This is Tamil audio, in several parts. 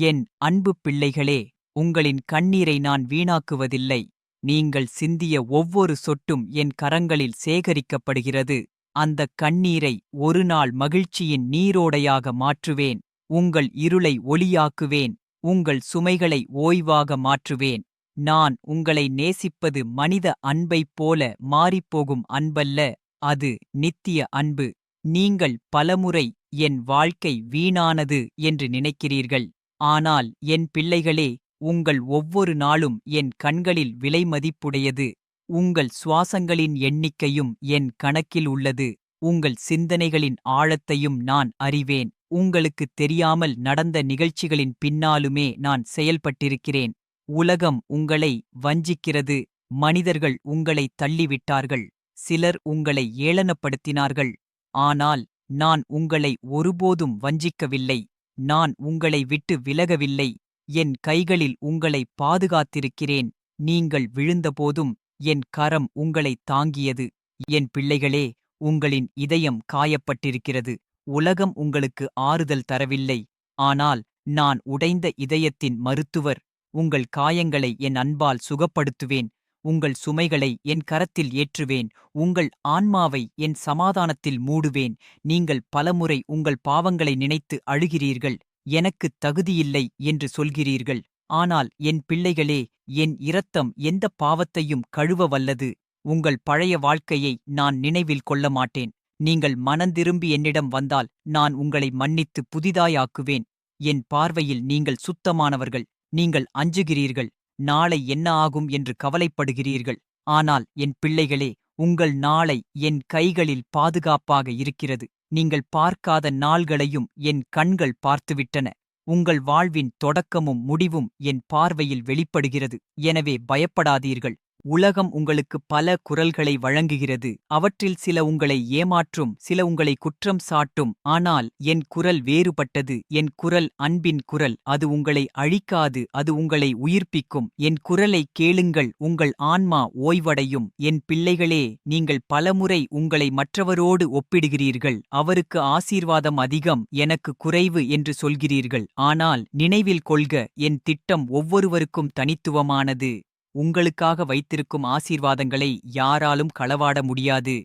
என் அன்பு பிள்ளைகளே உங்களின் கண்ணீரை நான் வீணாக்குவதில்லை. நீங்கள் சிந்திய ஒவ்வொரு சொட்டும் என் கரங்களில் சேகரிக்கப்படுகிறது. அந்தக் கண்ணீரை ஒருநாள் மகிழ்ச்சியின் நீரோடையாக மாற்றுவேன். உங்கள் இருளை ஒளியாக்குவேன். உங்கள் சுமைகளை ஓய்வாக மாற்றுவேன். நான் உங்களை நேசிப்பது மனித அன்பைப் போல மாறிப்போகும் அன்பல்ல அது நித்திய அன்பு. நீங்கள் பலமுறை என் வாழ்க்கை வீணானது என்று நினைக்கிறீர்கள். ஆனால் என் பிள்ளைகளே உங்கள் ஒவ்வொரு நாளும் என் கண்களில் விலைமதிப்புடையது உங்கள் சுவாசங்களின் எண்ணிக்கையும் என் கணக்கில் உள்ளது. உங்கள் சிந்தனைகளின் ஆழத்தையும் நான் அறிவேன். உங்களுக்குத் தெரியாமல் நடந்த நிகழ்ச்சிகளின் பின்னாலுமே நான் செயல்பட்டிருக்கிறேன். உலகம் உங்களை வஞ்சிக்கிறது. மனிதர்கள் உங்களை தள்ளிவிட்டார்கள். சிலர் உங்களை ஏளனப்படுத்தினார்கள். ஆனால் நான் உங்களை ஒருபோதும் வஞ்சிக்கவில்லை. நான் உங்களை விட்டு விலகவில்லை. என் கைகளில் உங்களை பாதுகாத்திருக்கிறேன். நீங்கள் விழுந்தபோதும் என் கரம் உங்களை தாங்கியது. என் பிள்ளைகளே உங்களின் இதயம் காயப்பட்டிருக்கிறது. உலகம் உங்களுக்கு ஆறுதல் தரவில்லை. ஆனால் நான் உடைந்த இதயத்தின் மருத்துவர். உங்கள் காயங்களை என் அன்பால் சுகப்படுத்துவேன். உங்கள் சுமைகளை என் கரத்தில் ஏற்றுவேன். உங்கள் ஆன்மாவை என் சமாதானத்தில் மூடுவேன். நீங்கள் பலமுறை உங்கள் பாவங்களை நினைத்து அழுகிறீர்கள். எனக்குத் தகுதியில்லை என்று சொல்கிறீர்கள். ஆனால் என் பிள்ளைகளே என் இரத்தம் எந்த பாவத்தையும் கழுவ வல்லது உங்கள் பழைய வாழ்க்கையை நான் நினைவில் கொள்ள மாட்டேன். நீங்கள் மனந்திரும்பி என்னிடம் வந்தால் நான் உங்களை மன்னித்து புதிதாயாக்குவேன் என் பார்வையில் நீங்கள் சுத்தமானவர்கள். நீங்கள் அஞ்சுகிறீர்கள். நாளை என்ன ஆகும் என்று கவலைப்படுகிறீர்கள். ஆனால் என் பிள்ளைகளே உங்கள் நாளை என் கைகளில் பாதுகாப்பாக இருக்கிறது. நீங்கள் பார்க்காத நாள்களையும் என் கண்கள் பார்த்துவிட்டன. உங்கள் வாழ்வின் தொடக்கமும் முடிவும் என் பார்வையில் வெளிப்படுகிறது. எனவே பயப்படாதீர்கள். உலகம் உங்களுக்கு பல குரல்களை வழங்குகிறது. அவற்றில் சில உங்களை ஏமாற்றும் சில உங்களை குற்றம் சாட்டும். ஆனால் என் குரல் வேறுபட்டது. என் குரல் அன்பின் குரல். அது உங்களை அழிக்காது அது உங்களை உயிர்ப்பிக்கும். என் குரலை கேளுங்கள் உங்கள் ஆன்மா ஓய்வடையும். என் பிள்ளைகளே நீங்கள் பலமுறை உங்களை மற்றவரோடு ஒப்பிடுகிறீர்கள். அவருக்கு ஆசீர்வாதம் அதிகம் எனக்கு குறைவு என்று சொல்கிறீர்கள். ஆனால் நினைவில் கொள்க என் திட்டம் ஒவ்வொருவருக்கும் தனித்துவமானது. உங்களுக்காக வைத்திருக்கும் ஆசீர்வாதங்களை யாராலும் களவாட முடியாது.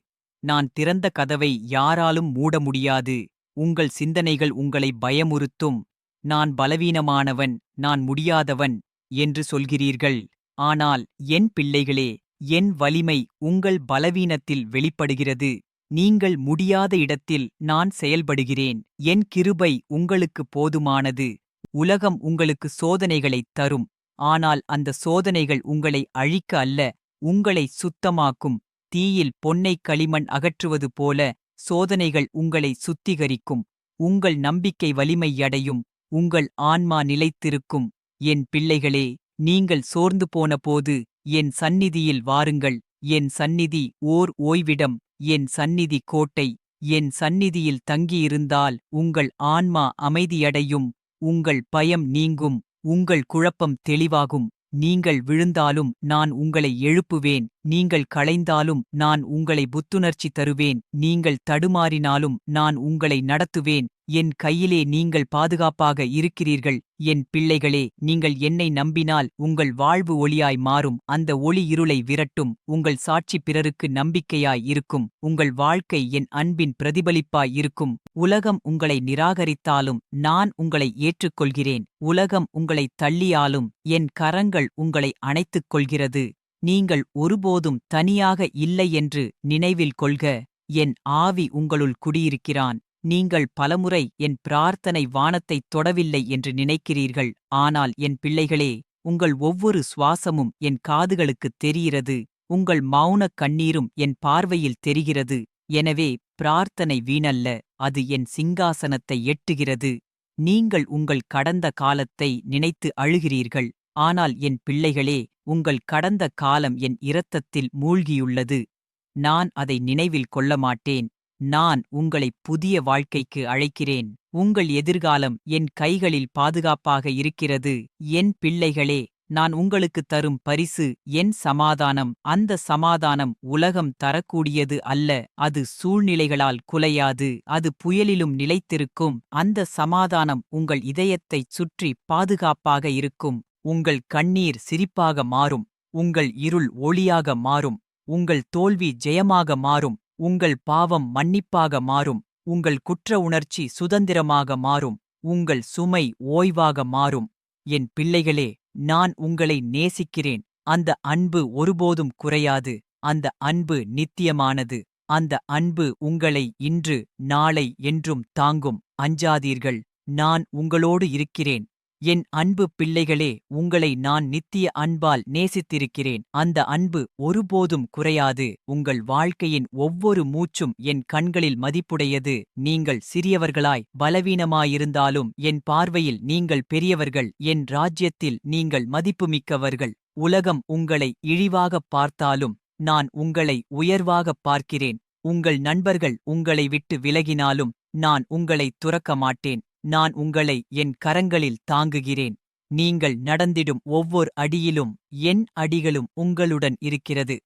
நான் திறந்த கதவை யாராலும் மூட முடியாது. உங்கள் சிந்தனைகள் உங்களை பயமுறுத்தும். நான் பலவீனமானவன் நான் முடியாதவன் என்று சொல்கிறீர்கள். ஆனால் என் பிள்ளைகளே என் வலிமை உங்கள் பலவீனத்தில் வெளிப்படுகிறது. நீங்கள் முடியாத இடத்தில் நான் செயல்படுகிறேன். என் கிருபை உங்களுக்கு போதுமானது. உலகம் உங்களுக்கு சோதனைகளைத் தரும். ஆனால் அந்த சோதனைகள் உங்களை அழிக்க அல்ல உங்களை சுத்தமாக்கும். தீயில் பொன்னைக் களிமண் அகற்றுவது போல சோதனைகள் உங்களை சுத்திகரிக்கும். உங்கள் நம்பிக்கை வலிமையடையும் உங்கள் ஆன்மா நிலைத்திருக்கும். என் பிள்ளைகளே நீங்கள் சோர்ந்து போனபோது என் சந்நிதியில் வாருங்கள். என் சந்நிதி ஓர் ஓய்விடம். என் சந்நிதி கோட்டை. என் சந்நிதியில் தங்கியிருந்தால் உங்கள் ஆன்மா அமைதியடையும். உங்கள் பயம் நீங்கும். உங்கள் குழப்பம் தெளிவாகும். நீங்கள் விழுந்தாலும் நான் உங்களை எழுப்புவேன். நீங்கள் களைந்தாலும் நான் உங்களை புத்துணர்ச்சி தருவேன். நீங்கள் தடுமாறினாலும் நான் உங்களை நடத்துவேன். என் கையிலே நீங்கள் பாதுகாப்பாக இருக்கிறீர்கள் என் பிள்ளைகளே நீங்கள் என்னை நம்பினால் உங்கள் வாழ்வு ஒளியாய் மாறும் அந்த ஒளி இருளை விரட்டும் உங்கள் சாட்சி பிறருக்கு நம்பிக்கையாய் இருக்கும் உங்கள் வாழ்க்கை என் அன்பின் பிரதிபலிப்பாய் இருக்கும் உலகம் உங்களை நிராகரித்தாலும் நான் உங்களை ஏற்றுக்கொள்கிறேன் உலகம் உங்களை தள்ளியாலும் என் கரங்கள் உங்களை அணைத்துக் கொள்கிறது நீங்கள் ஒருபோதும் தனியாக இல்லை என்று நினைவில் கொள்க என் ஆவி உங்களுள் குடியிருக்கிறான். நீங்கள் பலமுறை என் பிரார்த்தனை வானத்தைத் தொடவில்லை என்று நினைக்கிறீர்கள் ஆனால் என் பிள்ளைகளே உங்கள் ஒவ்வொரு சுவாசமும் என் காதுகளுக்குத் தெரிகிறது உங்கள் மௌனக் கண்ணீரும் என் பார்வையில் தெரிகிறது எனவே பிரார்த்தனை வீணல்ல அது என் சிங்காசனத்தை எட்டுகிறது. நீங்கள் உங்கள் கடந்த காலத்தை நினைத்து அழுகிறீர்கள் ஆனால் என் பிள்ளைகளே உங்கள் கடந்த காலம் என் இரத்தத்தில் மூழ்கியுள்ளது. நான் அதை நினைவில் கொள்ள மாட்டேன். நான் உங்களை புதிய வாழ்க்கைக்கு அழைக்கிறேன். உங்கள் எதிர்காலம் என் கைகளில் பாதுகாப்பாக இருக்கிறது. என் பிள்ளைகளே நான் உங்களுக்கு தரும் பரிசு என் சமாதானம். அந்த சமாதானம் உலகம் தரக்கூடியது அல்ல. அது சூழ்நிலைகளால் குலையாது. அது புயலிலும் நிலைத்திருக்கும். அந்த சமாதானம் உங்கள் இதயத்தைச் சுற்றி பாதுகாப்பாக இருக்கும். உங்கள் கண்ணீர் சிரிப்பாக மாறும். உங்கள் இருள் ஒளியாக மாறும். உங்கள் தோல்வி ஜெயமாக மாறும். உங்கள் பாவம் மன்னிப்பாக மாறும் உங்கள் குற்ற உணர்ச்சி சுதந்திரமாக மாறும் உங்கள் சுமை ஓய்வாக மாறும். என் பிள்ளைகளே நான் உங்களை நேசிக்கிறேன். அந்த அன்பு ஒருபோதும் குறையாது. அந்த அன்பு நித்தியமானது. அந்த அன்பு உங்களை இன்று நாளை என்றும் தாங்கும். அஞ்சாதீர்கள். நான் உங்களோடு இருக்கிறேன். என் அன்பு பிள்ளைகளே உங்களை நான் நித்திய அன்பால் நேசித்திருக்கிறேன். அந்த அன்பு ஒருபோதும் குறையாது. உங்கள் வாழ்க்கையின் ஒவ்வொரு மூச்சும் என் கண்களில் மதிப்புடையது. நீங்கள் சிறியவர்களாய் பலவீனமாயிருந்தாலும் என் பார்வையில் நீங்கள் பெரியவர்கள். என் ராஜ்யத்தில் நீங்கள் மதிப்புமிக்கவர்கள். உலகம் உங்களை இழிவாகப் பார்த்தாலும் நான் உங்களை உயர்வாகப் பார்க்கிறேன். உங்கள் நண்பர்கள் உங்களை விட்டு விலகினாலும் நான் உங்களை துறக்க மாட்டேன் நான் உங்களை என் கரங்களில் தாங்குகிறேன். நீங்கள் நடந்திடும் ஒவ்வொரு அடியிலும் என் அடிகளும் உங்களுடன் இருக்கிறது.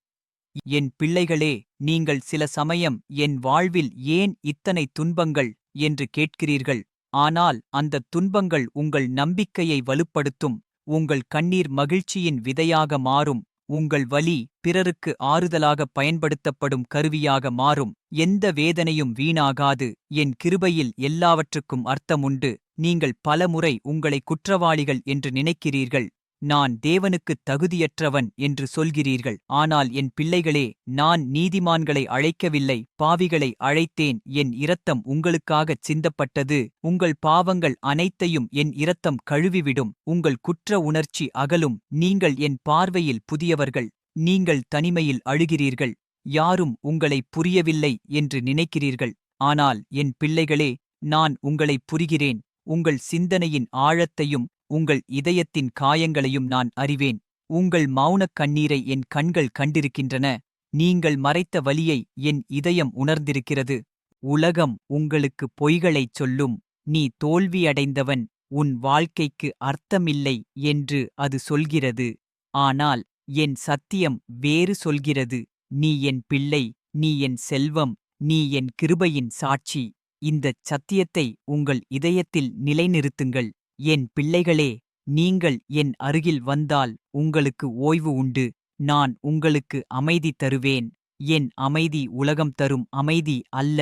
என் பிள்ளைகளே நீங்கள் சில சமயம் என் வாழ்வில் ஏன் இத்தனை துன்பங்கள் என்று கேட்கிறீர்கள்? ஆனால் அந்தத் துன்பங்கள் உங்கள் நம்பிக்கையை வலுப்படுத்தும் உங்கள் கண்ணீர் மகிழ்ச்சியின் விதையாக மாறும் உங்கள் வலி பிறருக்கு ஆறுதலாக பயன்படுத்தப்படும் கருவியாக மாறும். எந்த வேதனையும் வீணாகாது. என் கிருபையில் எல்லாவற்றுக்கும் அர்த்தமுண்டு. நீங்கள் பலமுறை உங்களை குற்றவாளிகள் என்று நினைக்கிறீர்கள். நான் தேவனுக்குத் தகுதியற்றவன் என்று சொல்கிறீர்கள். ஆனால் என் பிள்ளைகளே நான் நீதிமான்களை அழைக்கவில்லை பாவிகளை அழைத்தேன். என் இரத்தம் உங்களுக்காகச் சிந்தப்பட்டது. உங்கள் பாவங்கள் அனைத்தையும் என் இரத்தம் கழுவிவிடும். உங்கள் குற்ற உணர்ச்சி அகலும். நீங்கள் என் பார்வையில் புதியவர்கள். நீங்கள் தனிமையில் அழுகிறீர்கள். யாரும் உங்களை புரியவில்லை என்று நினைக்கிறீர்கள். ஆனால் என் பிள்ளைகளே நான் உங்களை புரிகிறேன். உங்கள் சிந்தனையின் ஆழத்தையும் உங்கள் இதயத்தின் காயங்களையும் நான் அறிவேன். உங்கள் மௌனக் கண்ணீரை என் கண்கள் கண்டிருக்கின்றன. நீங்கள் மறைத்த வலியை என் இதயம் உணர்ந்திருக்கிறது. உலகம் உங்களுக்கு பொய்களைச் சொல்லும். நீ தோல்வியடைந்தவன். உன் வாழ்க்கைக்கு அர்த்தமில்லை என்று அது சொல்கிறது. ஆனால் என் சத்தியம் வேறு சொல்கிறது. நீ என் பிள்ளை நீ என் செல்வம் நீ என் கிருபையின் சாட்சி. இந்தச் சத்தியத்தை உங்கள் இதயத்தில் நிலைநிறுத்துங்கள். என் பிள்ளைகளே நீங்கள் என் அருகில் வந்தால் உங்களுக்கு ஓய்வு உண்டு. நான் உங்களுக்கு அமைதி தருவேன். என் அமைதி உலகம் தரும் அமைதி அல்ல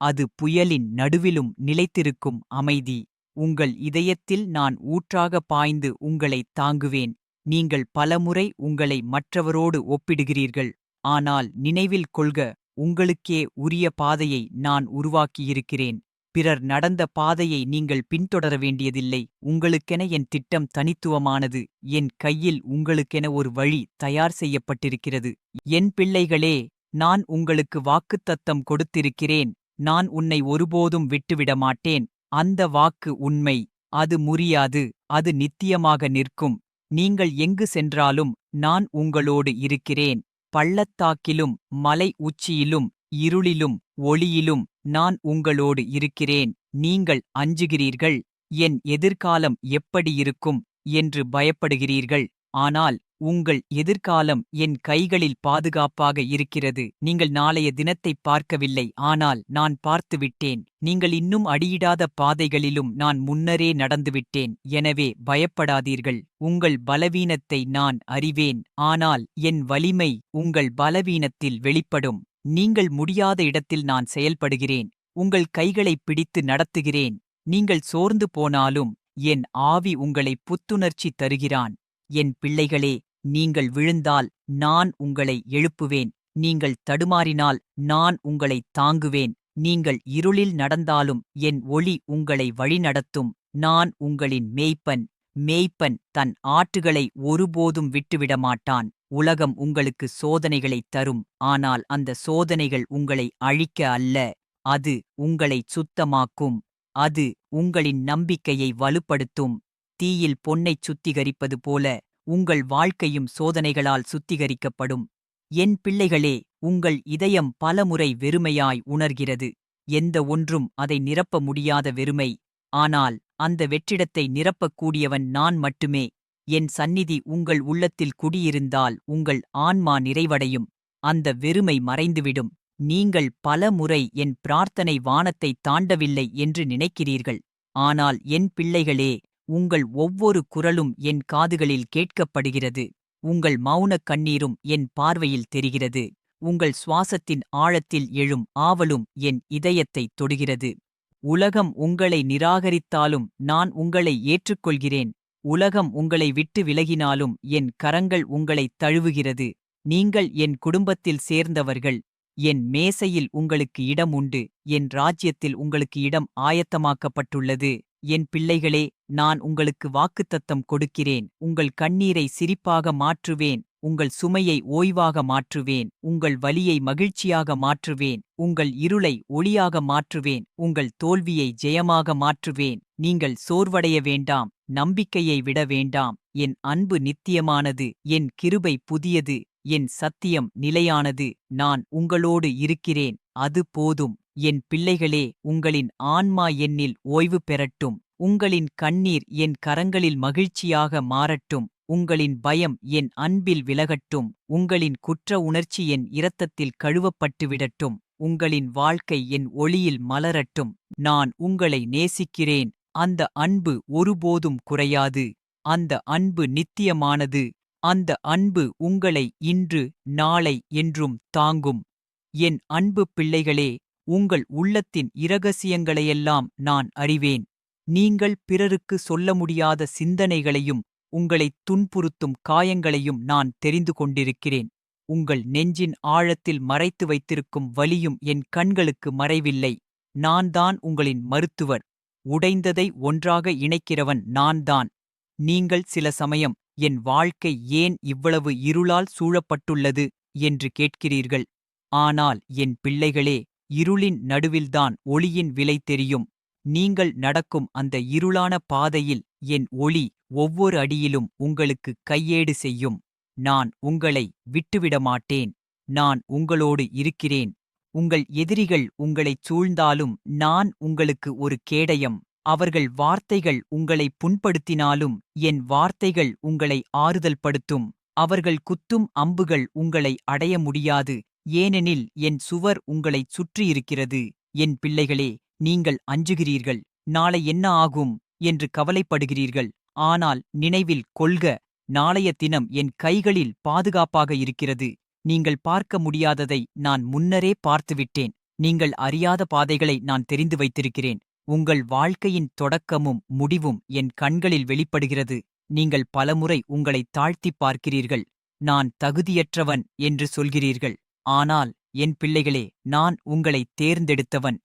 அது புயலின் நடுவிலும் நிலைத்திருக்கும் அமைதி. உங்கள் இதயத்தில் நான் ஊற்றாக பாய்ந்து உங்களைத் தாங்குவேன். நீங்கள் பலமுறை உங்களை மற்றவரோடு ஒப்பிடுகிறீர்கள். ஆனால் நினைவில் கொள்க உங்களுக்கே உரிய பாதையை நான் உருவாக்கியிருக்கிறேன். பிறர் நடந்த பாதையை நீங்கள் பின்தொடர வேண்டியதில்லை. உங்களுக்கென என் திட்டம் தனித்துவமானது. என் கையில் உங்களுக்கென ஒரு வழி தயார் செய்யப்பட்டிருக்கிறது. என் பிள்ளைகளே நான் உங்களுக்கு வாக்குத்தத்தம் கொடுத்திருக்கிறேன். நான் உன்னை ஒருபோதும் விட்டுவிட மாட்டேன். அந்த வாக்கு உண்மை. அது முறியாது. அது நித்தியமாக நிற்கும். நீங்கள் எங்கு சென்றாலும் நான் உங்களோடு இருக்கிறேன். பள்ளத்தாக்கிலும் மலை உச்சியிலும் இருளிலும் ஒளியிலும் நான் உங்களோடு இருக்கிறேன். நீங்கள் அஞ்சுகிறீர்கள். என் எதிர்காலம் எப்படி இருக்கும்? என்று பயப்படுகிறீர்கள். ஆனால் உங்கள் எதிர்காலம் என் கைகளில் பாதுகாப்பாக இருக்கிறது. நீங்கள் நாளைய தினத்தைப் பார்க்கவில்லை. ஆனால் நான் பார்த்துவிட்டேன். நீங்கள் இன்னும் அடியிடாத பாதைகளிலும் நான் முன்னரே நடந்துவிட்டேன். எனவே பயப்படாதீர்கள். உங்கள் பலவீனத்தை நான் அறிவேன். ஆனால் என் வலிமை உங்கள் பலவீனத்தில் வெளிப்படும். நீங்கள் முடியாத இடத்தில் நான் செயல்படுகிறேன். உங்கள் கைகளைப் பிடித்து நடத்துகிறேன். நீங்கள் சோர்ந்து போனாலும் என் ஆவி உங்களை புத்துணர்ச்சி தருகிறான். என் பிள்ளைகளே நீங்கள் விழுந்தால் நான் உங்களை எழுப்புவேன். நீங்கள் தடுமாறினால் நான் உங்களை தாங்குவேன். நீங்கள் இருளில் நடந்தாலும் என் ஒளி உங்களை வழிநடத்தும். நான் உங்களின் மேய்ப்பன். மேய்ப்பன் தன் ஆட்டுகளை ஒருபோதும் விட்டுவிடமாட்டான். உலகம் உங்களுக்கு சோதனைகளைத் தரும். ஆனால் அந்த சோதனைகள் உங்களை அழிக்க அல்ல. அது உங்களைச் சுத்தமாக்கும். அது உங்களின் நம்பிக்கையை வலுப்படுத்தும். தீயில் பொன்னைச் சுத்திகரிப்பது போல உங்கள் வாழ்க்கையும் சோதனைகளால் சுத்திகரிக்கப்படும். என் பிள்ளைகளே உங்கள் இதயம் பலமுறை வெறுமையாய் உணர்கிறது. எந்த ஒன்றும் அதை நிரப்ப முடியாத வெறுமை. ஆனால் அந்த வெற்றிடத்தை நிரப்பக்கூடியவன் நான் மட்டுமே. என் சந்நிதி உங்கள் உள்ளத்தில் குடியிருந்தால் உங்கள் ஆன்மா நிறைவடையும். அந்த வெறுமை மறைந்துவிடும். நீங்கள் பல முறை என் பிரார்த்தனை வானத்தை தாண்டவில்லை என்று நினைக்கிறீர்கள். ஆனால் என் பிள்ளைகளே உங்கள் ஒவ்வொரு குரலும் என் காதுகளில் கேட்கப்படுகிறது. உங்கள் மௌனக் கண்ணீரும் என் பார்வையில் தெரிகிறது. உங்கள் சுவாசத்தின் ஆழத்தில் எழும் ஆவலும் என் இதயத்தைத் தொடுகிறது. உலகம் உங்களை நிராகரித்தாலும் நான் உங்களை ஏற்றுக்கொள்கிறேன். உலகம் உங்களை விட்டு விலகினாலும் என் கரங்கள் உங்களைத் தழுவுகிறது. நீங்கள் என் குடும்பத்தில் சேர்ந்தவர்கள். என் மேசையில் உங்களுக்கு இடம் உண்டு. என் ராஜ்யத்தில் உங்களுக்கு இடம் ஆயத்தமாக்கப்பட்டுள்ளது. என் பிள்ளைகளே நான் உங்களுக்கு வாக்குத்தத்தம் கொடுக்கிறேன். உங்கள் கண்ணீரை சிரிப்பாக மாற்றுவேன். உங்கள் சுமையை ஓய்வாக மாற்றுவேன் உங்கள் வலியை மகிழ்ச்சியாக மாற்றுவேன் உங்கள் இருளை ஒளியாக மாற்றுவேன் உங்கள் தோல்வியை ஜெயமாக மாற்றுவேன். நீங்கள் சோர்வடைய வேண்டாம் நம்பிக்கையை விட வேண்டாம். என் அன்பு நித்தியமானது என் கிருபை புதியது என் சத்தியம் நிலையானது நான் உங்களோடு இருக்கிறேன் அது போதும். என் பிள்ளைகளே உங்களின் ஆன்மா என்னில் ஓய்வு பெறட்டும். உங்களின் கண்ணீர் என் கரங்களில் மகிழ்ச்சியாக மாறட்டும். உங்களின் பயம் என் அன்பில் விலகட்டும். உங்களின் குற்ற உணர்ச்சி என் இரத்தத்தில் கழுவப்பட்டுவிடட்டும் உங்களின் வாழ்க்கை என் ஒளியில் மலரட்டும். நான் உங்களை நேசிக்கிறேன். அந்த அன்பு ஒருபோதும் குறையாது. அந்த அன்பு நித்தியமானது. அந்த அன்பு உங்களை இன்று நாளை என்றும் தாங்கும். என் அன்பு பிள்ளைகளே உங்கள் உள்ளத்தின் இரகசியங்களையெல்லாம் நான் அறிவேன். நீங்கள் பிறருக்கு சொல்ல முடியாத சிந்தனைகளையும் உங்களைத் துன்புறுத்தும் காயங்களையும் நான் தெரிந்து கொண்டிருக்கிறேன். உங்கள் நெஞ்சின் ஆழத்தில் மறைத்து வைத்திருக்கும் வலியும் என் கண்களுக்கு மறைவில்லை. நான்தான் உங்களின் மருத்துவர். உடைந்ததை ஒன்றாக இணைக்கிறவன் நான்தான் நீங்கள் சில சமயம் என் வாழ்க்கை ஏன் இவ்வளவு இருளால் சூழப்பட்டுள்ளது? என்று கேட்கிறீர்கள். ஆனால் என் பிள்ளைகளே இருளின் நடுவில்தான் ஒளியின் விலை தெரியும். நீங்கள் நடக்கும் அந்த இருளான பாதையில் என் ஒளி ஒவ்வொரு அடியிலும் உங்களுக்கு கையேடு செய்யும். நான் உங்களை விட்டுவிடமாட்டேன் நான் உங்களோடு இருக்கிறேன். உங்கள் எதிரிகள் உங்களைச் சூழ்ந்தாலும் நான் உங்களுக்கு ஒரு கேடயம். அவர்கள் வார்த்தைகள் உங்களை புண்படுத்தினாலும் என் வார்த்தைகள் உங்களை ஆறுதல் படுத்தும் அவர்கள் குத்தும் அம்புகள் உங்களை அடைய முடியாது. ஏனெனில் என் சுவர் உங்களைச் சுற்றியிருக்கிறது. என் பிள்ளைகளே நீங்கள் அஞ்சுகிறீர்கள். நாளை என்ன ஆகும்? என்று கவலைப்படுகிறீர்கள். ஆனால் நினைவில் கொள்க நாளைய தினம் என் கைகளில் பாதுகாப்பாக இருக்கிறது. நீங்கள் பார்க்க முடியாததை நான் முன்னரே பார்த்துவிட்டேன். நீங்கள் அறியாத பாதைகளை நான் தெரிந்து வைத்திருக்கிறேன். உங்கள் வாழ்க்கையின் தொடக்கமும் முடிவும் என் கண்களில் வெளிப்படுகிறது. நீங்கள் பலமுறை உங்களை தாழ்த்திப் பார்க்கிறீர்கள். நான் தகுதியற்றவன் என்று சொல்கிறீர்கள். ஆனால் என் பிள்ளைகளே நான் உங்களை தேர்ந்தெடுத்தவன்.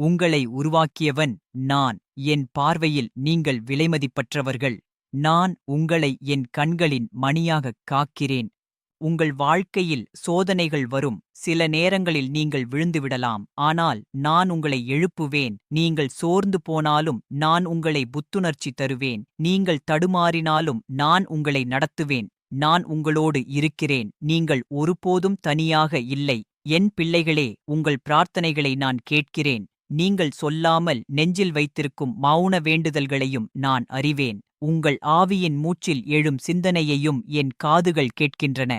உங்களை உருவாக்கியவன் நான். என் பார்வையில் நீங்கள் விலைமதிப்பற்றவர்கள். நான் உங்களை என் கண்களின் மணியாகக் காக்கிறேன். உங்கள் வாழ்க்கையில் சோதனைகள் வரும். சில நேரங்களில் நீங்கள் விழுந்துவிடலாம். ஆனால் நான் உங்களை எழுப்புவேன். நீங்கள் சோர்ந்து போனாலும் நான் உங்களை புத்துணர்ச்சி தருவேன். நீங்கள் தடுமாறினாலும் நான் உங்களை நடத்துவேன். நான் உங்களோடு இருக்கிறேன். நீங்கள் ஒருபோதும் தனியாக இல்லை. என் பிள்ளைகளே உங்கள் பிரார்த்தனைகளை நான் கேட்கிறேன். நீங்கள் சொல்லாமல் நெஞ்சில் வைத்திருக்கும் மௌன வேண்டுதல்களையும் நான் அறிவேன். உங்கள் ஆவியின் மூச்சில் எழும் சிந்தனையையும் என் காதுகள் கேட்கின்றன.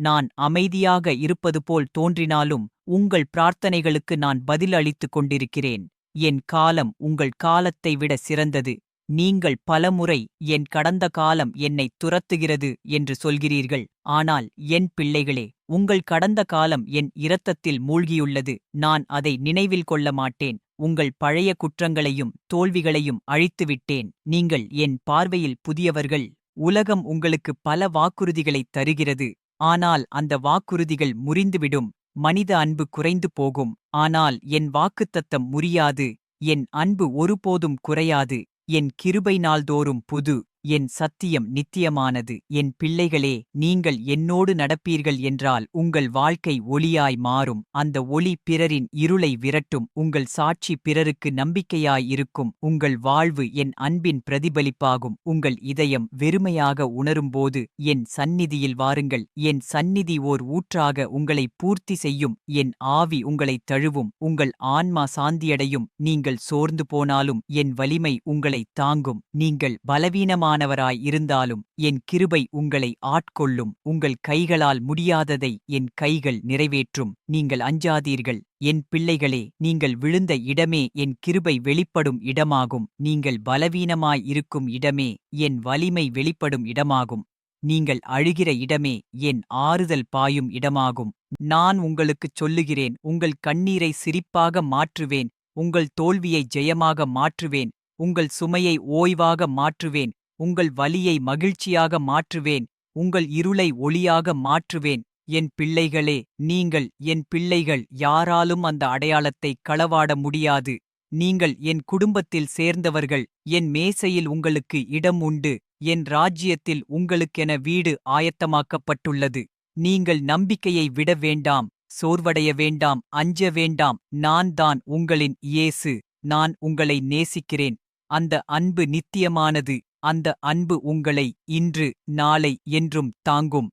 நான் அமைதியாக இருப்பது போல் தோன்றினாலும் உங்கள் பிரார்த்தனைகளுக்கு நான் பதில் அளித்துக் கொண்டிருக்கிறேன். என் காலம் உங்கள் காலத்தை விட சிறந்தது. நீங்கள் பலமுறை என் கடந்த காலம் என்னை துரத்துகிறது என்று சொல்கிறீர்கள். ஆனால் என் பிள்ளைகளே உங்கள் கடந்த காலம் என் இரத்தத்தில் மூழ்கியுள்ளது. நான் அதை நினைவில் கொள்ள மாட்டேன். உங்கள் பழைய குற்றங்களையும் தோல்விகளையும் அழித்துவிட்டேன். நீங்கள் என் பார்வையில் புதியவர்கள். உலகம் உங்களுக்கு பல வாக்குறுதிகளைத் தருகிறது. ஆனால் அந்த வாக்குறுதிகள் முறிந்துவிடும். மனித அன்பு குறைந்து போகும். ஆனால் என் வாக்குத்தத்தம் முறியாது. என் அன்பு ஒருபோதும் குறையாது. என் கிருபை நாள்தோறும் புது. என் சத்தியம் நித்தியமானது. என் பிள்ளைகளே நீங்கள் என்னோடு நடப்பீர்கள் என்றால் உங்கள் வாழ்க்கை ஒளியாய் மாறும். அந்த ஒளி பிறரின் இருளை விரட்டும். உங்கள் சாட்சி பிறருக்கு நம்பிக்கையாயிருக்கும் உங்கள் வாழ்வு என் அன்பின் பிரதிபலிப்பாகும். உங்கள் இதயம் வெறுமையாக உணரும்போது என் சந்நிதியில் வாருங்கள். என் சந்நிதி ஓர் ஊற்றாக உங்களை பூர்த்தி செய்யும். என் ஆவி உங்களைத் தழுவும். உங்கள் ஆன்மா சாந்தியடையும். நீங்கள் சோர்ந்து போனாலும் என் வலிமை உங்களைத் தாங்கும். நீங்கள் பலவீனமான குறைவானவராய் இருந்தாலும் என் கிருபை உங்களை ஆட்கொள்ளும். உங்கள் கைகளால் முடியாததை என் கைகள் நிறைவேற்றும். நீங்கள் அஞ்சாதீர்கள். என் பிள்ளைகளே நீங்கள் விழுந்த இடமே என் கிருபை வெளிப்படும் இடமாகும். நீங்கள் பலவீனமாய் இருக்கும் இடமே என் வலிமை வெளிப்படும் இடமாகும். நீங்கள் அழுகிற இடமே என் ஆறுதல் பாயும் இடமாகும். நான் உங்களுக்குச் சொல்லுகிறேன் உங்கள் கண்ணீரை சிரிப்பாக மாற்றுவேன் உங்கள் தோல்வியை ஜெயமாக மாற்றுவேன் உங்கள் சுமையை ஓய்வாக மாற்றுவேன். உங்கள் வலியை மகிழ்ச்சியாக மாற்றுவேன் உங்கள் இருளை ஒளியாக மாற்றுவேன். என் பிள்ளைகளே நீங்கள் என் பிள்ளைகள் யாராலும் அந்த அடையாளத்தை களவாட முடியாது. நீங்கள் என் குடும்பத்தில் சேர்ந்தவர்கள் என் மேசையில் உங்களுக்கு இடம் உண்டு என் ராஜ்யத்தில் உங்களுக்கென வீடு ஆயத்தமாக்கப்பட்டுள்ளது. நீங்கள் நம்பிக்கையை விட வேண்டாம் சோர்வடைய வேண்டாம் அஞ்ச வேண்டாம் நான் தான் உங்களின் இயேசு நான் உங்களை நேசிக்கிறேன். அந்த அன்பு நித்தியமானது. அந்த அன்பு உங்களை இன்று நாளை என்றும் தாங்கும்.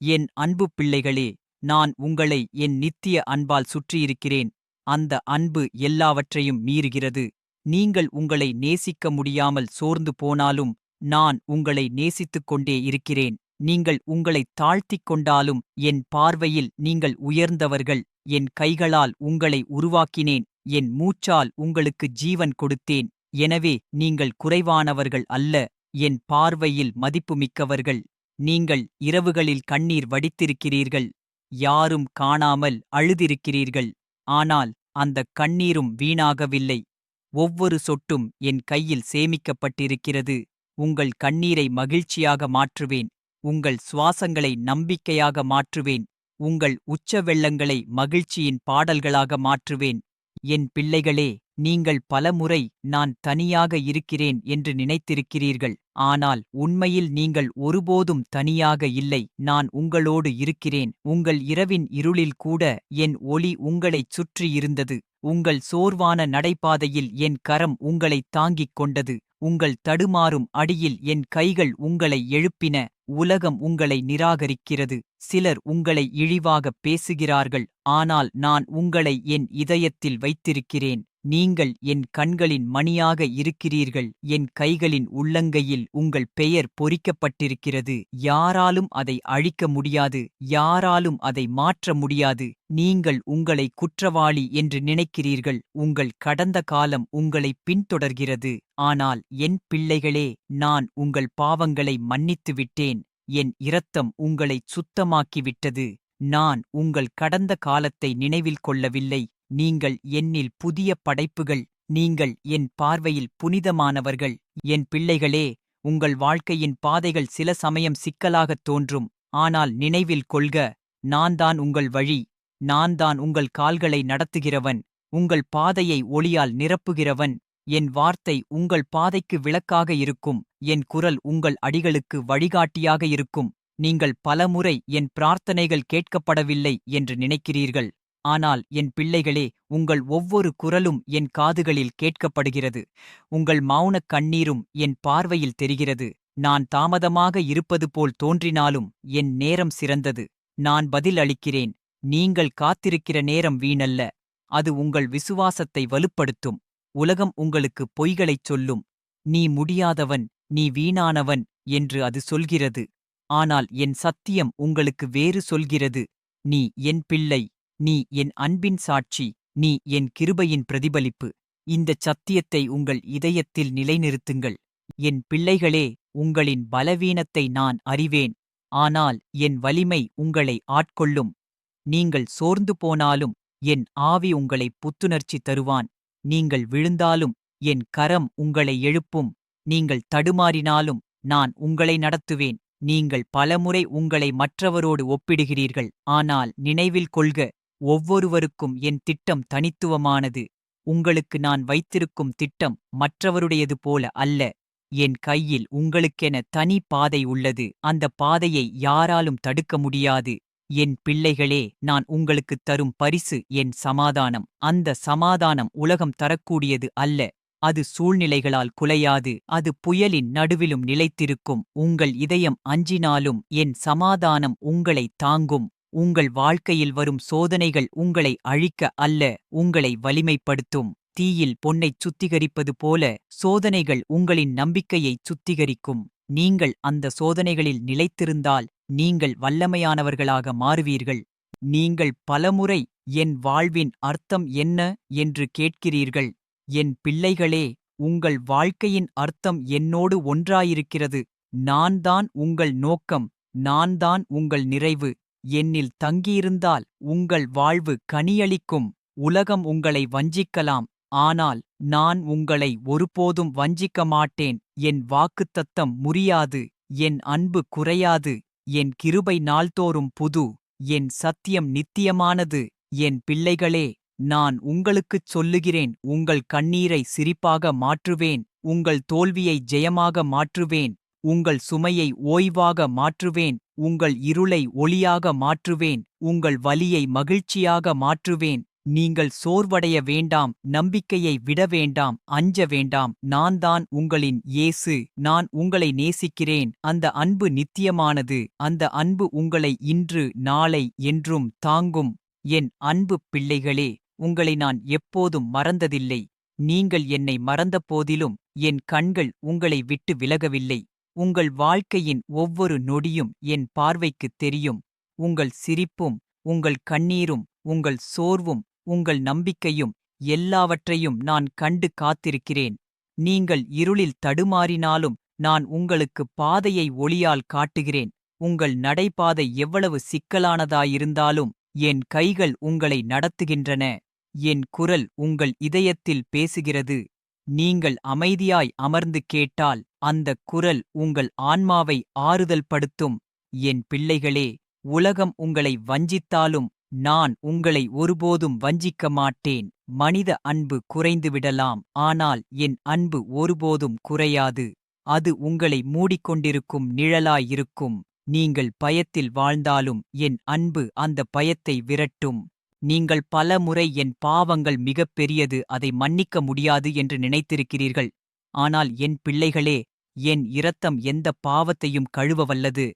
என் அன்பு பிள்ளைகளே நான் உங்களை என் நித்திய அன்பால் சுற்றியிருக்கிறேன். அந்த அன்பு எல்லாவற்றையும் மீறுகிறது. நீங்கள் உங்களை நேசிக்க முடியாமல் சோர்ந்து போனாலும் நான் உங்களை நேசித்துக் கொண்டே இருக்கிறேன். நீங்கள் உங்களை தாழ்த்திக் கொண்டாலும் என் பார்வையில் நீங்கள் உயர்ந்தவர்கள் என் கைகளால் உங்களை உருவாக்கினேன் என் மூச்சால் உங்களுக்கு ஜீவன் கொடுத்தேன். எனவே நீங்கள் குறைவானவர்கள் அல்ல என் பார்வையில் மதிப்புமிக்கவர்கள். நீங்கள் இரவுகளில் கண்ணீர் வடித்திருக்கிறீர்கள் யாரும் காணாமல் அழுதிருக்கிறீர்கள். ஆனால் அந்தக் கண்ணீரும் வீணாகவில்லை. ஒவ்வொரு சொட்டும் என் கையில் சேமிக்கப்பட்டிருக்கிறது. உங்கள் கண்ணீரை மகிழ்ச்சியாக மாற்றுவேன் உங்கள் சுவாசங்களை நம்பிக்கையாக மாற்றுவேன் உங்கள் உச்ச வெள்ளங்களை மகிழ்ச்சியின் பாடல்களாக மாற்றுவேன். என் பிள்ளைகளே நீங்கள் பலமுறை நான் தனியாக இருக்கிறேன் என்று நினைத்திருக்கிறீர்கள். ஆனால் உண்மையில் நீங்கள் ஒருபோதும் தனியாக இல்லை. நான் உங்களோடு இருக்கிறேன். உங்கள் இரவின் இருளில் கூட என் ஒளி உங்களைச் சுற்றியிருந்தது உங்கள் சோர்வான நடைபாதையில் என் கரம் உங்களைத் தாங்கிக் கொண்டது. உங்கள் தடுமாறும் அடியில் என் கைகள் உங்களை எழுப்பின. உலகம் உங்களை நிராகரிக்கிறது. சிலர் உங்களை இழிவாகப் பேசுகிறார்கள். ஆனால் நான் உங்களை என் இதயத்தில் வைத்திருக்கிறேன். நீங்கள் என் கண்களின் மணியாக இருக்கிறீர்கள் என் கைகளின் உள்ளங்கையில் உங்கள் பெயர் பொறிக்கப்பட்டிருக்கிறது. யாராலும் அதை அழிக்க முடியாது யாராலும் அதை மாற்ற முடியாது. நீங்கள் உங்களை குற்றவாளி என்று நினைக்கிறீர்கள் உங்கள் கடந்த காலம் உங்களை பின்தொடர்கிறது. ஆனால் என் பிள்ளைகளே நான் உங்கள் பாவங்களை மன்னித்து விட்டேன் என் இரத்தம் உங்களைச் சுத்தமாக்கிவிட்டது. நான் உங்கள் கடந்த காலத்தை நினைவில் கொள்ளவில்லை. நீங்கள் என்னில் புதிய படைப்புகள் நீங்கள் என் பார்வையில் புனிதமானவர்கள் என் பிள்ளைகளே உங்கள் வாழ்க்கையின் பாதைகள் சில சமயம் சிக்கலாகத் தோன்றும் ஆனால் நினைவில் கொள்க நான்தான் உங்கள் வழி நான்தான் உங்கள் கால்களை நடத்துகிறவன் உங்கள் பாதையை ஒளியால் நிரப்புகிறவன் என் வார்த்தை உங்கள் பாதைக்கு விளக்காக இருக்கும் என் குரல் உங்கள் அடிகளுக்கு வழிகாட்டியாக இருக்கும் நீங்கள் பலமுறை என் பிரார்த்தனைகள் கேட்கப்படவில்லை என்று நினைக்கிறீர்கள். ஆனால் என் பிள்ளைகளே உங்கள் ஒவ்வொரு குரலும் என் காதுகளில் கேட்கப்படுகிறது. உங்கள் மௌனக் கண்ணீரும் என் பார்வையில் தெரிகிறது. நான் தாமதமாக இருப்பது போல் தோன்றினாலும் என் நேரம் சிறந்தது. நான் பதில் அளிக்கிறேன். நீங்கள் காத்திருக்கிற நேரம் வீணல்ல. அது உங்கள் விசுவாசத்தை வலுப்படுத்தும். உலகம் உங்களுக்கு பொய்களைச் சொல்லும். நீ முடியாதவன் நீ வீணானவன் என்று அது சொல்கிறது. ஆனால் என் சத்தியம் உங்களுக்கு வேறு சொல்கிறது. நீ என் பிள்ளை. நீ என் அன்பின் சாட்சி நீ என் கிருபையின் பிரதிபலிப்பு. இந்தச் சத்தியத்தை உங்கள் இதயத்தில் நிலைநிறுத்துங்கள். என் பிள்ளைகளே உங்களின் பலவீனத்தை நான் அறிவேன். ஆனால் என் வலிமை உங்களை ஆட்கொள்ளும். நீங்கள் சோர்ந்து போனாலும் என் ஆவி உங்களை புத்துணர்ச்சி தருவான். நீங்கள் விழுந்தாலும் என் கரம் உங்களை எழுப்பும். நீங்கள் தடுமாறினாலும் நான் உங்களை நடத்துவேன். நீங்கள் பலமுறை உங்களை மற்றவரோடு ஒப்பிடுகிறீர்கள். ஆனால் நினைவில் கொள்க ஒவ்வொருவருக்கும் என் திட்டம் தனித்துவமானது. உங்களுக்கு நான் வைத்திருக்கும் திட்டம் மற்றவருடையது போல அல்ல. என் கையில் உங்களுக்கென தனி பாதை உள்ளது. அந்த பாதையை யாராலும் தடுக்க முடியாது. என் பிள்ளைகளே நான் உங்களுக்குத் தரும் பரிசு என் சமாதானம். அந்த சமாதானம் உலகம் தரக்கூடியது அல்ல. அது சூழ்நிலைகளால் குலையாது. அது புயலின் நடுவிலும் நிலைத்திருக்கும். உங்கள் இதயம் அஞ்சினாலும் என் சமாதானம் உங்களை தாங்கும். உங்கள் வாழ்க்கையில் வரும் சோதனைகள் உங்களை அழிக்க அல்ல உங்களை வலிமைப்படுத்தும். தீயில் பொன்னைச் சுத்திகரிப்பது போல சோதனைகள் உங்களின் நம்பிக்கையைச் சுத்திகரிக்கும். நீங்கள் அந்த சோதனைகளில் நிலைத்திருந்தால் நீங்கள் வல்லமையானவர்களாக மாறுவீர்கள். நீங்கள் பலமுறை என் வாழ்வின் அர்த்தம் என்ன என்று கேட்கிறீர்கள். என் பிள்ளைகளே உங்கள் வாழ்க்கையின் அர்த்தம் என்னோடு ஒன்றாயிருக்கிறது. நான் தான் உங்கள் நோக்கம் நான் தான் உங்கள் நிறைவு. என்னில் தங்கியிருந்தால் உங்கள் வாழ்வு கனியளிக்கும். உலகம் உங்களை வஞ்சிக்கலாம். ஆனால் நான் உங்களை ஒருபோதும் வஞ்சிக்க மாட்டேன். என் வாக்குத்தத்தம் முறியாது. என் அன்பு குறையாது. என் கிருபை நாள்தோறும் புது. என் சத்தியம் நித்தியமானது. என் பிள்ளைகளே நான் உங்களுக்குச் சொல்லுகிறேன். உங்கள் கண்ணீரை சிரிப்பாக மாற்றுவேன். உங்கள் தோல்வியை ஜெயமாக மாற்றுவேன். உங்கள் சுமையை ஓய்வாக மாற்றுவேன் உங்கள் இருளை ஒளியாக மாற்றுவேன் உங்கள் வலியை மகிழ்ச்சியாக மாற்றுவேன். நீங்கள் சோர்வடைய வேண்டாம் நம்பிக்கையை விட வேண்டாம் அஞ்ச வேண்டாம். நான் தான் உங்களின் இயேசு நான் உங்களை நேசிக்கிறேன். அந்த அன்பு நித்தியமானது அந்த அன்பு உங்களை இன்று நாளை என்றும் தாங்கும். என் அன்பு பிள்ளைகளே உங்களை நான் எப்போதும் மறந்ததில்லை. நீங்கள் என்னை மறந்தபோதிலும் என் கண்கள் உங்களை விட்டு விலகவில்லை. உங்கள் வாழ்க்கையின் ஒவ்வொரு நொடியும் என் பார்வைக்குத் தெரியும். உங்கள் சிரிப்பும் உங்கள் கண்ணீரும் உங்கள் சோர்வும் உங்கள் நம்பிக்கையும் எல்லாவற்றையும் நான் கண்டு காத்திருக்கிறேன். நீங்கள் இருளில் தடுமாறினாலும் நான் உங்களுக்கு பாதையை ஒளியால் காட்டுகிறேன். உங்கள் நடைபாதை எவ்வளவு சிக்கலானதாயிருந்தாலும் என் கைகள் உங்களை நடத்துகின்றன. என் குரல் உங்கள் இதயத்தில் பேசுகிறது. நீங்கள் அமைதியாய் அமர்ந்து கேட்டால் அந்தக் குரல் உங்கள் ஆன்மாவை ஆறுதல் படுத்தும். என் பிள்ளைகளே உலகம் உங்களை வஞ்சித்தாலும் நான் உங்களை ஒருபோதும் வஞ்சிக்க மாட்டேன். மனித அன்பு குறைந்துவிடலாம் ஆனால் என் அன்பு ஒருபோதும் குறையாது. அது உங்களை மூடிக்கொண்டிருக்கும் நிழலாயிருக்கும். நீங்கள் பயத்தில் வாழ்ந்தாலும் என் அன்பு அந்த பயத்தை விரட்டும். நீங்கள் பல முறை என் பாவங்கள் மிகப் பெரியது அதை மன்னிக்க முடியாது என்று நினைத்திருக்கிறீர்கள். ஆனால் என் பிள்ளைகளே என் இரத்தம் எந்த பாவத்தையும் கழுவ வல்லது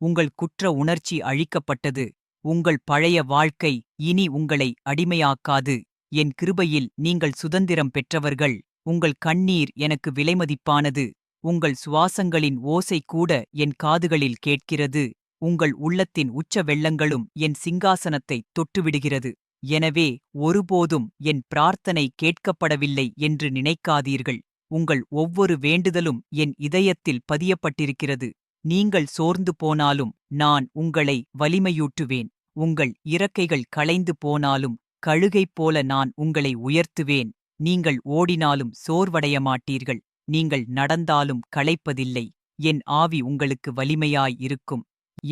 உங்கள் குற்ற உணர்ச்சி அழிக்கப்பட்டது. உங்கள் பழைய வாழ்க்கை இனி உங்களை அடிமையாக்காது. என் கிருபையில் நீங்கள் சுதந்திரம் பெற்றவர்கள். உங்கள் கண்ணீர் எனக்கு விலைமதிப்பானது. உங்கள் சுவாசங்களின் ஓசை கூட என் காதுகளில் கேட்கிறது. உங்கள் உள்ளத்தின் உச்ச வெள்ளங்களும் என் சிங்காசனத்தை தொட்டுவிடுகிறது. எனவே ஒருபோதும் என் பிரார்த்தனை கேட்கப்படவில்லை என்று நினைக்காதீர்கள். உங்கள் ஒவ்வொரு வேண்டுதலும் என் இதயத்தில் பதியப்பட்டிருக்கிறது. நீங்கள் சோர்ந்து போனாலும் நான் உங்களை வலிமையூட்டுவேன். உங்கள் இறக்கைகள் களைந்து போனாலும் கழுகைப் போல நான் உங்களை உயர்த்துவேன். நீங்கள் ஓடினாலும் சோர்வடைய மாட்டீர்கள். நீங்கள் நடந்தாலும் களைப்பதில்லை. என் ஆவி உங்களுக்கு வலிமையாய் இருக்கும்.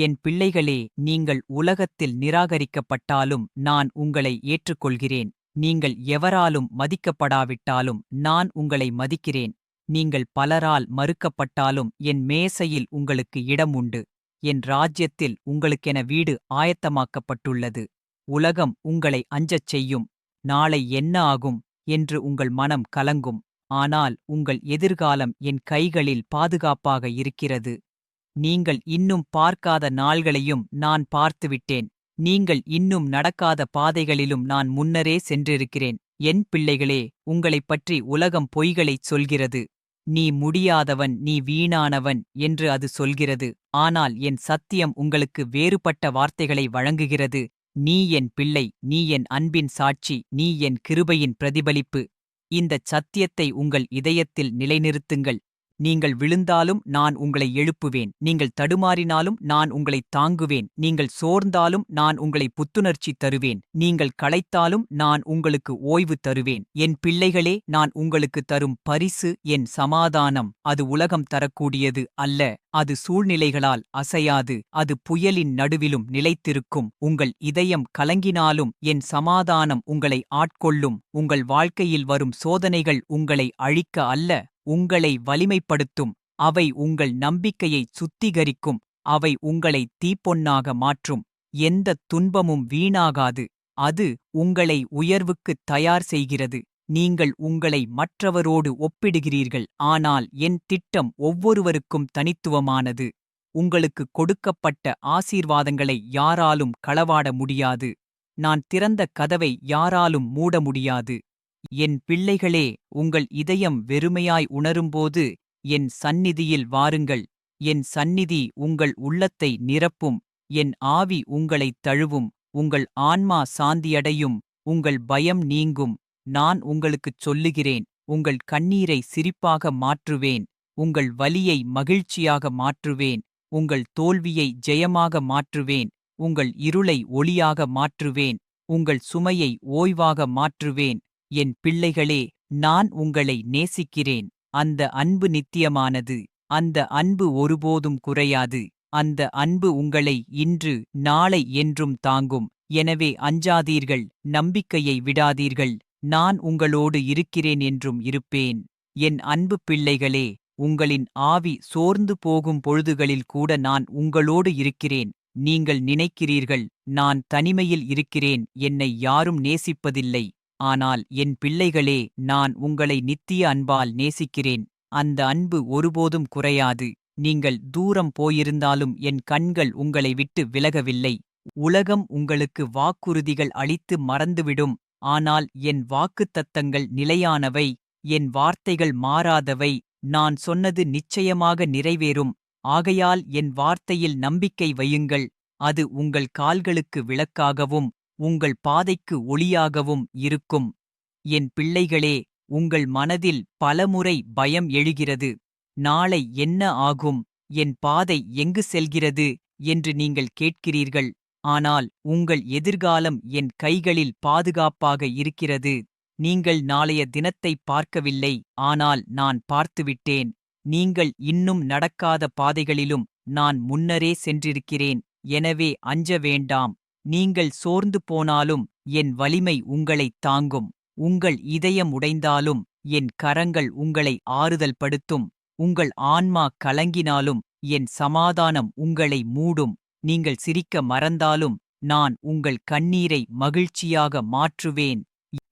என் பிள்ளைகளே நீங்கள் உலகத்தில் நிராகரிக்கப்பட்டாலும் நான் உங்களை ஏற்றுக்கொள்கிறேன். நீங்கள் எவராலும் மதிக்கப்படாவிட்டாலும் நான் உங்களை மதிக்கிறேன். நீங்கள் பலரால் மறுக்கப்பட்டாலும் என் மேசையில் உங்களுக்கு இடம் உண்டு. என் ராஜ்யத்தில் உங்களுக்கென வீடு ஆயத்தமாக்கப்பட்டுள்ளது. உலகம் உங்களை அஞ்சச் செய்யும். நாளை என்ன ஆகும்? என்று உங்கள் மனம் கலங்கும். ஆனால் உங்கள் எதிர்காலம் என் கைகளில் பாதுகாப்பாக இருக்கிறது. நீங்கள் இன்னும் பார்க்காத நாள்களையும் நான் பார்த்துவிட்டேன். நீங்கள் இன்னும் நடக்காத பாதைகளிலும் நான் முன்னரே சென்றிருக்கிறேன். என் பிள்ளைகளே உங்களைப் பற்றி உலகம் பொய்களைச் சொல்கிறது. நீ முடியாதவன் நீ வீணானவன் என்று அது சொல்கிறது. ஆனால் என் சத்தியம் உங்களுக்கு வேறுபட்ட வார்த்தைகளை வழங்குகிறது. நீ என் பிள்ளை நீ என் அன்பின் சாட்சி நீ என் கிருபையின் பிரதிபலிப்பு. இந்தச் சத்தியத்தை உங்கள் இதயத்தில் நிலைநிறுத்துங்கள். நீங்கள் விழுந்தாலும் நான் உங்களை எழுப்புவேன். நீங்கள் தடுமாறினாலும் நான் உங்களை தாங்குவேன். நீங்கள் சோர்ந்தாலும் நான் உங்களை புத்துணர்ச்சி தருவேன். நீங்கள் களைத்தாலும் நான் உங்களுக்கு ஓய்வு தருவேன். என் பிள்ளைகளே நான் உங்களுக்கு தரும் பரிசு என் சமாதானம். அது உலகம் தரக்கூடியது அல்ல. அது சூழ்நிலைகளால் அசையாது. அது புயலின் நடுவிலும் நிலைத்திருக்கும். உங்கள் இதயம் கலங்கினாலும் என் சமாதானம் உங்களை ஆட்கொள்ளும். உங்கள் வாழ்க்கையில் வரும் சோதனைகள் உங்களை அழிக்க அல்ல. உங்களை வலிமைப்படுத்தும். அவை உங்கள் நம்பிக்கையை சுத்திகரிக்கும். அவை உங்களை தீப்பொன்னாக மாற்றும். எந்தத் துன்பமும் வீணாகாது. அது உங்களை உயர்வுக்குத் தயார் செய்கிறது. நீங்கள் உங்களை மற்றவரோடு ஒப்பிடுகிறீர்கள். ஆனால் என் திட்டம் ஒவ்வொருவருக்கும் தனித்துவமானது. உங்களுக்கு கொடுக்கப்பட்ட ஆசீர்வாதங்களை யாராலும் களவாட முடியாது. நான் திறந்த கதவை யாராலும் மூட முடியாது. என் பிள்ளைகளே உங்கள் இதயம் வெறுமையாய் உணரும்போது என் சந்நிதியில் வாருங்கள். என் சந்நிதி உங்கள் உள்ளத்தை நிரப்பும். என் ஆவி உங்களைத் தழுவும். உங்கள் ஆன்மா சாந்தியடையும். உங்கள் பயம் நீங்கும். நான் உங்களுக்குச் சொல்லுகிறேன். உங்கள் கண்ணீரை சிரிப்பாக மாற்றுவேன். உங்கள் வலியை மகிழ்ச்சியாக மாற்றுவேன். உங்கள் தோல்வியை ஜெயமாக மாற்றுவேன். உங்கள் இருளை ஒளியாக மாற்றுவேன். உங்கள் சுமையை ஓய்வாக மாற்றுவேன். என் பிள்ளைகளே நான் உங்களை நேசிக்கிறேன். அந்த அன்பு நித்தியமானது அந்த அன்பு ஒருபோதும் குறையாது. அந்த அன்பு உங்களை இன்று நாளை என்றும் தாங்கும். எனவே அஞ்சாதீர்கள் நம்பிக்கையை விடாதீர்கள். நான் உங்களோடு இருக்கிறேன் என்றும் இருப்பேன். என் அன்பு பிள்ளைகளே உங்களின் ஆவி சோர்ந்து போகும் பொழுதுகளில் கூட நான் உங்களோடு இருக்கிறேன். நீங்கள் நினைக்கிறீர்கள் நான் தனிமையில் இருக்கிறேன். என்னை யாரும் நேசிப்பதில்லை. ஆனால் என் பிள்ளைகளே நான் உங்களை நித்திய அன்பால் நேசிக்கிறேன். அந்த அன்பு ஒருபோதும் குறையாது. நீங்கள் தூரம் போயிருந்தாலும் என் கண்கள் உங்களை விட்டு விலகவில்லை. உலகம் உங்களுக்கு வாக்குறுதிகள் அளித்து மறந்துவிடும். ஆனால் என் வாக்குத்தத்தங்கள் நிலையானவை. என் வார்த்தைகள் மாறாதவை. நான் சொன்னது நிச்சயமாக நிறைவேறும். ஆகையால் என் வார்த்தையில் நம்பிக்கை வையுங்கள். அது உங்கள் கால்களுக்கு விளக்காகவும் உங்கள் பாதைக்கு ஒளியாகவும் இருக்கும். என் பிள்ளைகளே உங்கள் மனதில் பலமுறை பயம் எழுகிறது. நாளை என்ன ஆகும்? என் பாதை எங்கு செல்கிறது? என்று நீங்கள் கேட்கிறீர்கள். ஆனால் உங்கள் எதிர்காலம் என் கைகளில் பாதுகாப்பாக இருக்கிறது. நீங்கள் நாளைய தினத்தை பார்க்கவில்லை. ஆனால் நான் பார்த்துவிட்டேன். நீங்கள் இன்னும் நடக்காத பாதைகளிலும் நான் முன்னரே சென்றிருக்கிறேன். எனவே அஞ்ச வேண்டாம். நீங்கள் சோர்ந்து போனாலும் என் வலிமை உங்களைத் தாங்கும். உங்கள் இதயம் உடைந்தாலும் என் கரங்கள் உங்களை ஆறுதல் படுத்தும். உங்கள் ஆன்மா கலங்கினாலும் என் சமாதானம் உங்களை மூடும். நீங்கள் சிரிக்க மறந்தாலும் நான் உங்கள் கண்ணீரை மகிழ்ச்சியாக மாற்றுவேன்.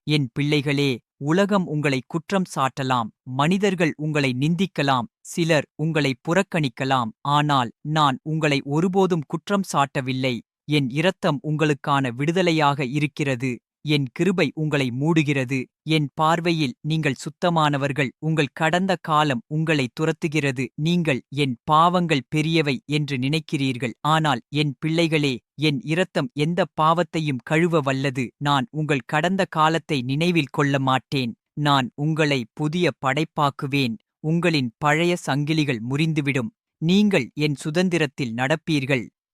என் பிள்ளைகளே உலகம் உங்களை குற்றம் சாட்டலாம். மனிதர்கள் உங்களை நிந்திக்கலாம். சிலர் உங்களை புறக்கணிக்கலாம். ஆனால் நான் உங்களை ஒருபோதும் குற்றம் சாட்டவில்லை. என் இரத்தம் உங்களுக்கான விடுதலையாக இருக்கிறது. என் கிருபை உங்களை மூடுகிறது. என் பார்வையில் நீங்கள் சுத்தமானவர்கள். உங்கள் கடந்த காலம் உங்களை துரத்துகிறது. நீங்கள் என் பாவங்கள் பெரியவை என்று நினைக்கிறீர்கள். ஆனால் என் பிள்ளைகளே என் இரத்தம் எந்த பாவத்தையும் கழுவ வல்லது. நான் உங்கள் கடந்த காலத்தை நினைவில் கொள்ள மாட்டேன். நான் உங்களை புதிய படைப்பாக்குவேன். உங்களின் பழைய சங்கிலிகள் முறிந்துவிடும். நீங்கள் என் சுதந்திரத்தில் நடப்பீர்கள்.